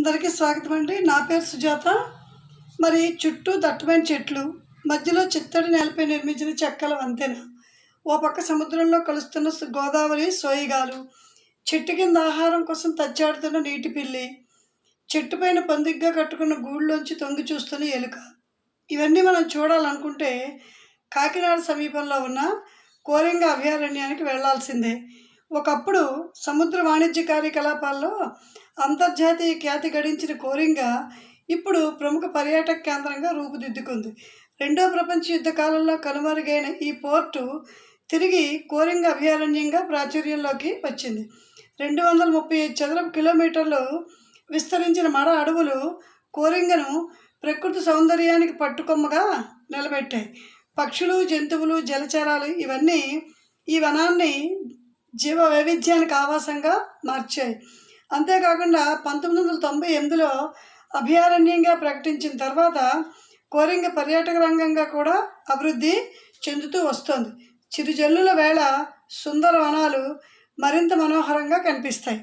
అందరికీ స్వాగతం అండి. నా పేరు సుజాత. మరి చుట్టూ దట్టమైన చెట్లు మధ్యలో చిత్తడి నేలపై నిర్మించిన చెక్కల వంతెన ఓ పక్క సముద్రంలో కలుస్తున్న గోదావరి సోయిగాలు చెట్టు కింద ఆహారం కోసం తచ్చాడుతున్న నీటి పిల్లి చెట్టు పైన పొందిగ్గా కట్టుకున్న గూళ్ళలోంచి తొంగి చూస్తున్న ఎలుక. ఇవన్నీ మనం చూడాలనుకుంటే కాకినాడ సమీపంలో ఉన్న కోరింగ అభయారణ్యానికి వెళ్ళాల్సిందే ఒకప్పుడు సముద్ర వాణిజ్య కార్యకలాపాల్లో అంతర్జాతీయ ఖ్యాతి గడించిన కోరింగ ఇప్పుడు ప్రముఖ పర్యాటక కేంద్రంగా రూపుదిద్దుకుంది. రెండో ప్రపంచ యుద్ధ కాలంలో కనుమరుగైన ఈ పోర్టు తిరిగి కోరింగ అభయారణ్యంగా ప్రాచుర్యంలోకి వచ్చింది. రెండు వందల ముప్పై ఐదు చదరపు కిలోమీటర్లు విస్తరించిన మడ అడవులు కోరింగను ప్రకృతి సౌందర్యానికి పట్టుకొమ్మగా నిలబెట్టాయి. పక్షులు జంతువులు జలచరాలు ఇవన్నీ ఈ వనాన్ని జీవ వైవిధ్యానికి ఆవాసంగా మార్చాయి. అంతేకాకుండా పంతొమ్మిది వందల తొంభై ఎనిమిదిలో అభయారణ్యంగా ప్రకటించిన తర్వాత కోరింగ పర్యాటక రంగంగా కూడా అభివృద్ధి చెందుతూ వస్తోంది. చిరుజల్లుల వేళ సుందర వనాలు మరింత మనోహరంగా కనిపిస్తాయి.